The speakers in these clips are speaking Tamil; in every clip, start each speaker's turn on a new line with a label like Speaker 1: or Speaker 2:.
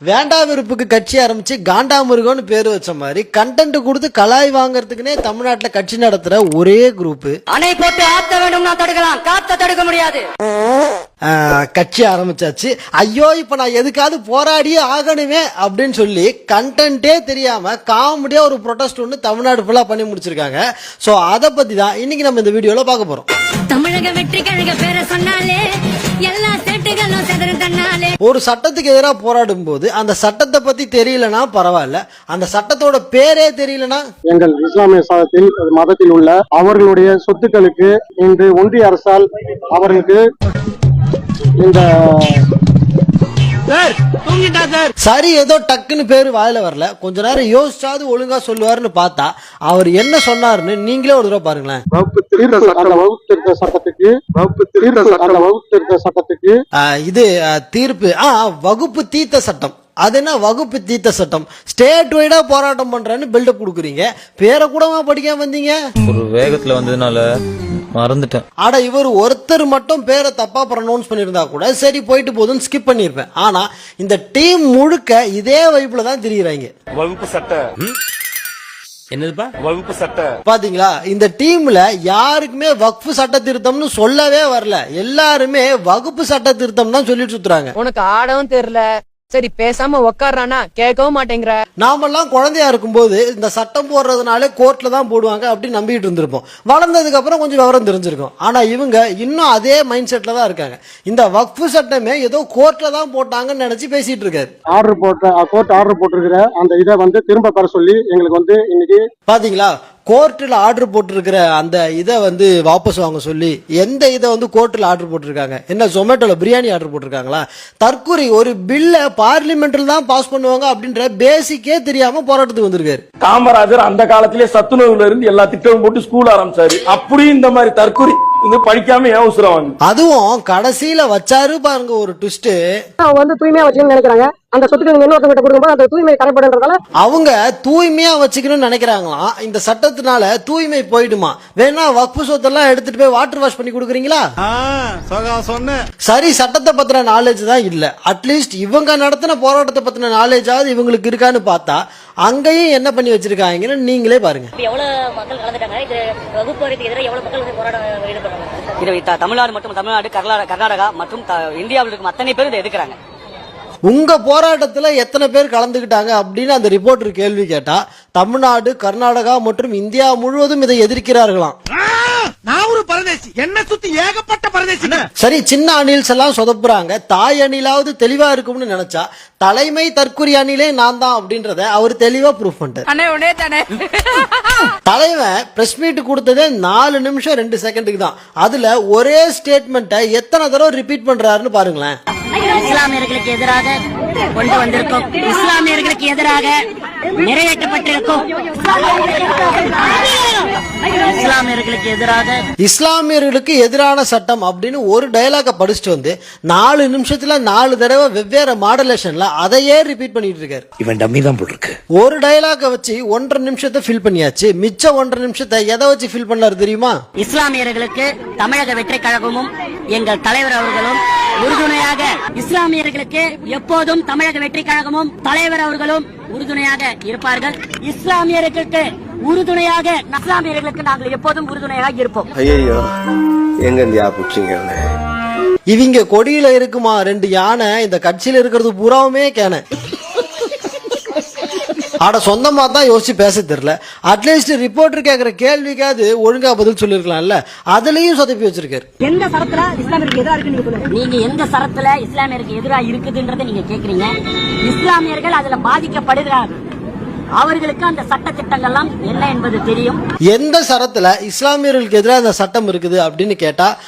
Speaker 1: வேண்டா விருப்புக்கு கட்சி ஆரம்பிச்சு காண்டாமிருகம்னு பேர் வச்ச மாதிரி கண்டென்ட் கொடுத்து கலாய் வாங்குறதுக்குனே தமிழ்நாட்டுல கட்சி நடத்துற ஒரே குரூப்
Speaker 2: அணை போட்டு ஆத்த வேண்டும்னா தடுக்கலாம். காத்த தடுக்க முடியாது.
Speaker 1: கட்சி ஆரம்பிச்சாச்சு. ஐயோ இப்ப நான் எதுக்காவது போராடியே ஆகணுமே அப்படின்னு சொல்லி கண்டென்ட்டே தெரியாம காமெடியா ஒரு ப்ரொடெஸ்ட் ஒன்று தமிழ்நாடு ஃபுல்லா பண்ணி முடிச்சிருக்காங்க. ஸோ அதை பத்தி தான் இன்னைக்கு நம்ம இந்த வீடியோல பார்க்க போறோம்.
Speaker 3: தமிழக வெற்றி கழக பேர சொன்னாலே எல்லா செட்டுகளும் செதறும் தன்னாலே.
Speaker 1: ஒரு சட்டத்துக்கு எதிராக போராடும் போது அந்த சட்டத்தை பத்தி தெரியலனா பரவாயில்ல. அந்த சட்டத்தோட பேரே தெரியலனா?
Speaker 4: எங்கள் இஸ்லாமிய சமயத்தில் மதத்தில் உள்ள அவர்களுடைய சொத்துக்களுக்கு இன்று ஒன்றிய அரசால் அவர்களுக்கு இந்த
Speaker 1: சரி ஏதோ டக்குன்னு பேரு வாயில வரல. கொஞ்ச நேரம் யோசிச்சாவது ஒழுங்கா சொல்லுவாருன்னு பார்த்தா அவர் என்ன சொன்னாருன்னு நீங்களே ஒரு தடவை பாருங்களேன்.
Speaker 4: வகுப்பு திருத்த அந்த வகுப்பு திருத்த சட்டத்துக்கு வகுப்பு திருத்த அந்த வகுப்பு திருத்த சட்டத்துக்கு.
Speaker 1: ஆஹ் இது தீர்ப்பு. ஆ வகுப்பு தீர்த்த சட்டம். அது என்ன வகுப்பு தீர்த்த சட்டம்? ஸ்டேட் வைடா போராட்டம் பண்றேன்னு பில்டப் கொடுக்குறீங்க. பேரை கூடவா படிக்காம வந்தீங்க?
Speaker 5: ஒரு வேகத்துல வந்ததுனால மறந்துட்டேன்.
Speaker 1: ஆனா இவர் ஒருத்தர் மட்டும் பேரை தப்பா ப்ரொனவுன்ஸ் பண்ணியிருந்தா கூட சரி போயிட்டு போதுன்னு ஸ்கிப் பண்ணியிருப்பேன். ஆனா இந்த டீம் முழுக்க இதே வைப்புல தான் திரியிறாங்க.
Speaker 6: வகுப்பு சட்டை.
Speaker 5: என்னதுப்பா?
Speaker 6: வகுப்பு சட்டை.
Speaker 1: பாத்தீங்களா? இந்த டீம்ல யாருக்குமே வக்ஃபு சட்ட திருத்தம்னு சொல்லவே வரல. எல்லாருமே வகுப்பு சட்ட திருத்தம் தான் சொல்லிட்டு சுத்துறாங்க.
Speaker 7: உனக்கு ஆடவும் தெரியல. சரி பேசாம உக்காடுறானா கேட்கவும் மாட்டேங்கிற.
Speaker 1: நாமெல்லாம் குழந்தையா இருக்கும்போது இந்த சட்டம் போடுறதுனால கோர்ட்ல தான் போடுவாங்க அப்படின்னு நம்பிட்டு இருந்திருப்போம். வளர்ந்ததுக்கு அப்புறம் கொஞ்சம் விவரம் தெரிஞ்சிருக்கும். ஆனா இவங்க இன்னும் அதே மைண்ட் செட்ல தான் இருக்காங்க. இந்த வக்ஃபு சட்டமே ஏதோ கோர்ட்ல தான் போட்டாங்கன்னு நினைச்சு பேசிட்டு இருக்காரு.
Speaker 4: ஆர்டர் போட்ட கோர்ட் ஆர்டர் போட்டிருக்கிற அந்த இதை வந்து திரும்ப பெற சொல்லி எங்களுக்கு வந்து இன்னைக்கு
Speaker 1: பாத்தீங்களா? கோர்ட்டில் ஆர்டர் போட்டிருக்கிற அந்த இதை வந்து வாபஸ் வாங்க சொல்லி எந்த இதை வந்து கோர்ட்டில் ஆர்டர் போட்டிருக்காங்க? என்ன ஜொமேட்டோவில் பிரியாணி ஆர்டர் போட்டிருக்காங்களா? தற்கொலை ஒரு பில்லை பார்லிமெண்ட்டில் தான் பாஸ் பண்ணுவாங்க அப்படின்ற பேசிக்கே தெரியாமல் போராட்டத்துக்கு வந்திருக்காரு.
Speaker 6: காமராஜர் அந்த காலத்திலே சத்துணவுல இருந்து எல்லா திட்டமும் போட்டு ஸ்கூல் ஆரம்பிச்சாரு. அப்படியும் இந்த மாதிரி தற்கொலை படிக்காம ஏன்
Speaker 1: அதுவும் கடைசியில வச்சாரு பாருங்க ஒரு ட்விஸ்ட்
Speaker 7: அவங்க வந்து தூய்மையா வச்சுக்கணும்னு நினைக்கிறாங்க. அந்த சொத்துக்கள் இன்னொருத்தவங்க கொடுக்கும்போது அந்த தூய்மை தடைப்படுன்றதால
Speaker 1: அவங்க தூய்மையா வச்சுக்கணும்னு நினைக்கிறாங்களாம். இந்த சட்டத்தினால தூய்மை போயிடுமா? வேணா வக்ஃபு சொத்தெல்லாம் எடுத்துட்டு போய் வாட்டர் வாஷ் பண்ணி கொடுக்குறீங்களா? சரி சட்டத்தை பத்தின நாலேஜ் தான் இல்ல. அட்லீஸ்ட் இவங்க நடத்தின போராட்டத்தை பத்தின நாலேஜாவது இவங்களுக்கு இருக்கான்னு பார்த்தா அங்கேயும் என்ன பண்ணி வச்சிருக்காங்கன்னு நீங்களே பாருங்க.
Speaker 2: எவ்வளவு மக்கள் கலந்துட்டாங்க? இது எதிராக எவ்வளவு மக்கள் வந்து போராட ஈடுபடுறாங்க? இது தமிழ்நாடு மற்றும் தமிழ்நாடு கர்நாடகா கர்நாடகா மற்றும் இந்தியாவில் இருக்கும் அத்தனை பேர் இதை எதுக்குறாங்க
Speaker 1: உங்க போராட்டத்துல எத்தனை பேர் கலந்துக்கிட்டாங்க அப்படின்னு அந்த ரிப்போர்ட்டர் கேள்வி கேட்டா தமிழ்நாடு கர்நாடகா மற்றும் இந்தியா முழுவதும் இதை எதிர்க்கிறார்களாம்.
Speaker 8: நான் ஒரு பரதேசி. என்ன சுத்தி ஏகப்பட்ட பரதேசி
Speaker 1: சரி சின்ன அணில்ஸ் எல்லாம் சொதப்புறாங்க. தாய் அணிலாவது தெளிவா இருக்கும்னு நினைச்சா தலைமை தற்குறி அணிலே நான் தான் அப்படின்றத அவர் தெளிவா ப்ரூஃப் பண்ணிட்டார்.
Speaker 7: அண்ணே உடனே தானே.
Speaker 1: தலைவன் பிரஸ் மீட் கொடுத்ததே நாலு நிமிஷம் ரெண்டு செகண்டுக்கு தான். அதுல ஒரே ஸ்டேட்மெண்ட்டை எத்தனை தடவை ரிப்பீட் பண்றாருன்னு பாருங்களேன்.
Speaker 2: இஸ்லாமியர்களுக்கு எதிராக கொண்டு வந்திருக்கும். இஸ்லாமியர்களுக்கு எதிராக நிறைவேற்றப்பட்டிருக்கும். இஸ்லாமியர்களுக்கு எதிராக
Speaker 1: இஸ்லாமியர்களுக்கு எதிரான சட்டம் அப்படின்னு ஒரு டயலாக படிச்சுட்டு வந்து நாலு நிமிஷத்துல நாலு தடவை வெவ்வேறு மாடலேஷன்ல அதையே ரிப்பீட் பண்ணிட்டு இருக்காரு.
Speaker 8: இவன் டம்மி தான் போட்டிருக்கு.
Speaker 1: ஒரு டயலாக வச்சு ஒன்றரை நிமிஷத்தை ஃபில் பண்ணியாச்சு. மிச்ச ஒன்றரை நிமிஷத்தை எதை வச்சு ஃபில் பண்ணாரு தெரியுமா?
Speaker 2: இஸ்லாமியர்களுக்கு தமிழக வெற்றி கழகமும் எங்கள் தலைவர் அவர்களும் உறுதுணையாக இஸ்லாமியர்களுக்கு எப்போதும் தமிழக வெற்றி கழகமும் தலைவர் அவர்களும் உறுதுணையாக இருப்பார்கள். இஸ்லாமியர்களுக்கு உறுதுணையாக இஸ்லாமியர்களுக்கு நாங்கள் எப்போதும் உறுதுணையாக இருப்போம்.
Speaker 9: ஐயோ எங்க இந்தியா
Speaker 1: இவங்க கொடியில இருக்குமா? ரெண்டு யானை இந்த கட்சியில இருக்கிறது பூராவுமே கேன. ஆட சொந்தமா தான் யோசிச்சு பேச தெரியல. அட்லீஸ்ட் ரிப்போர்ட்டர் கேக்குற கேள்விக்காவது ஒழுங்கா பதில் சொல்லிருக்கலாம்ல. அதுலயும் சொதப்பி வச்சிருக்காரு.
Speaker 2: எந்த சரத்துல இஸ்லாமியருக்கு எதிராக இருக்கு நீங்க சொல்லுங்க நீங்க எந்த சரத்துல இஸ்லாமியருக்கு எதிராக இருக்குதுன்றதை நீங்க கேக்குறீங்க. இஸ்லாமியர்கள் அதுல பாதிக்கப்படுகிறார்கள். அவர்களுக்கு அந்த சட்ட திட்டங்கள்லாம் என்ன என்பது தெரியும்?
Speaker 1: எந்த சரத்துல இஸ்லாமியர்களுக்கு எதிராக அந்த சட்டம் இருக்குது அப்படின்னு கேட்டா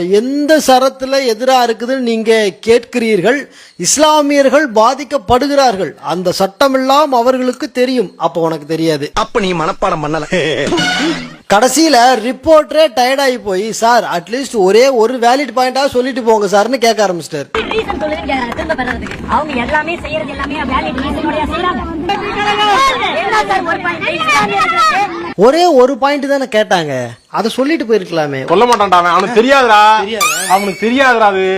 Speaker 1: எந்த சரத்துல எதிராக இருக்குதுன்னு நீங்க கேட்கிறீர்கள் இஸ்லாமியர்கள் பாதிக்கப்படுகிறார்கள் அந்த சட்டம் எல்லாம் அவர்களுக்கு தெரியும். அப்ப உனக்கு தெரியாது.
Speaker 8: அப்ப நீ மனப்பாடம் பண்ணல.
Speaker 1: கடைசியில ரிப்போர்ட்டரே டயர்ட் ஆகி போய் சார் அட்லீஸ்ட் ஒரே ஒரு வேலிட் பாயிண்டா சொல்லிட்டு போங்க சார்னு கேட்க ஆரம்பிச்சிட்டாரு.
Speaker 2: அவங்க எல்லாமே செய்யறது எல்லாமே ஒரு
Speaker 1: ஒரே ஒரு பாயிண்ட் தானே கேட்டாங்க. அதை சொல்லிட்டு போயிருக்கலாமே.
Speaker 6: சொல்ல மாட்டான்டா அவன். அவனுக்கு தெரியாதுடா. அவனுக்கு தெரியாதுடா அது.